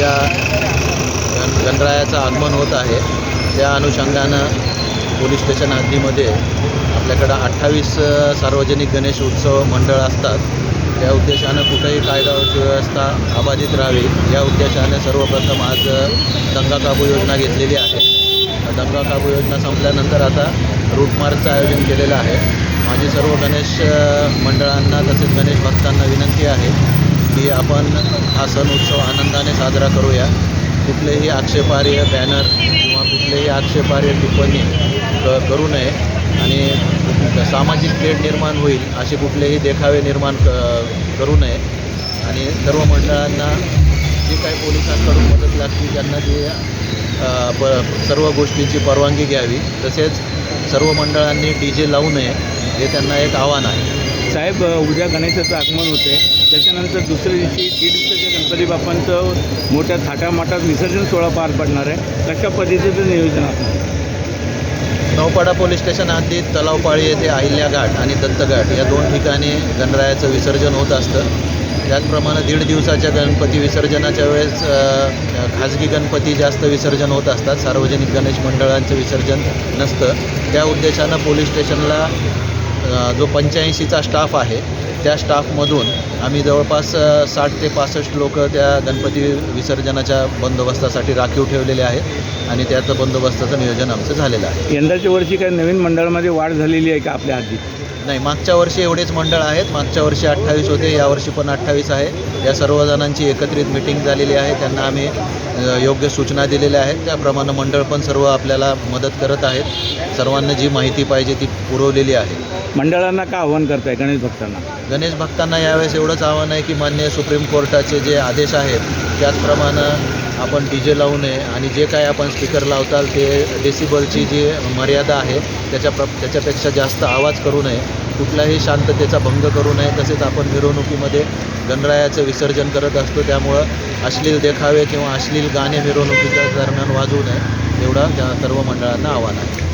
उद्या गण गणरायाचं आगमन होत आहे. त्या अनुषंगानं पोलीस स्टेशन हद्दीमध्ये आपल्याकडं अठ्ठावीस सार्वजनिक गणेश उत्सव मंडळ असतात. त्या उद्देशानं कुठेही कायदा व्यवस्था सुव्यवस्था अबाधित राहावी या उद्देशाने सर्वप्रथम आज दंगा काबू योजना घेतलेली आहे. दंगा काबू योजना संपल्यानंतर आता रूट आयोजन केलेलं आहे. माझी सर्व गणेश मंडळांना तसेच गणेश भक्तांना विनंती आहे की आपण हा सण उत्सव आनंदाने साजरा करूया. कुठलेही आक्षेपार्ह बॅनर किंवा कुठलेही आक्षेपार्ह टिप्पणी क करू नये. आणि सामाजिक तेढ निर्माण होईल असे कुठलेही देखावे निर्माण क करू नये. आणि सर्व मंडळांना जी काही पोलिसांकडून मदत लागते त्यांना जे प सर्व गोष्टींची परवानगी घ्यावी. तसेच सर्व मंडळांनी डी जे लावू नये हे त्यांना एक आव्हान आहे. साहेब उद्या गणेशाचं आगमन होते त्याच्यानंतर दुसऱ्या दिवशी दीड दिवसाच्या गणपती बाप्पांचं मोठ्या थाटामाटात विसर्जन सोहळा पार पडणार आहे. कशा पद्धतीचं नियोजन असणार? नौपाडा पोलीस स्टेशन हद्दीत तलावपाळी येथे अहिल्या घाट आणि दत्तघाट या दोन ठिकाणी गणरायाचं विसर्जन होत असतं. त्याचप्रमाणे दीड दिवसाच्या गणपती विसर्जनाच्या वेळेस खाजगी गणपती जास्त विसर्जन होत असतात. सार्वजनिक गणेश मंडळांचं विसर्जन नसतं. त्या उद्देशानं पोलीस स्टेशनला जो पंच्याऐंशीचा स्टाफ आहे त्या स्टाफमधून आम्ही जवळपास साठ ते पासष्ट लोक त्या गणपती विसर्जनाच्या बंदोबस्तासाठी राखीव ठेवलेले आहेत आणि त्याचं बंदोबस्ताचं नियोजन आमचं झालेलं आहे. यंदाच्या वर्षी काही नवीन मंडळामध्ये वाढ झालेली आहे का आपल्या आधी? नाही मागच्या वर्षी एवढेच मंडळ आहेत. मागच्या वर्षी अठ्ठावीस होते यावर्षी पण अठ्ठावीस आहे. या सर्व जणांची एकत्रित मिटिंग झालेली आहे. त्यांना आम्ही योग्य सूचना दिलेल्या आहेत. त्याप्रमाणे मंडळ पण सर्व आपल्याला मदत करत आहेत. सर्वांना जी माहिती पाहिजे ती पुरवलेली आहे. मंडळांना का आव्हान करताय गणेश भक्तांना? गणेश भक्तांना यावेळेस एवढंच आव्हान आहे की मान्य सुप्रीम कोर्टाचे जे आदेश आहेत त्याचप्रमाणे आपण डी जे लावू नये आणि जे काय आपण स्पीकर लावताल ते डेसिबलची जी मर्यादा आहे त्याच्या प्र त्याच्यापेक्षा जास्त आवाज करू नये. कुठलाही शांततेचा भंग करू नये. तसेच आपण मिरवणुकीमध्ये गणरायाचं विसर्जन करत असतो त्यामुळं अश्लील देखावे किंवा अश्लील गाणे मिरवणुकीच्या दरम्यान वाजवू नये. एवढा त्या सर्व मंडळांना आव्हान आहे.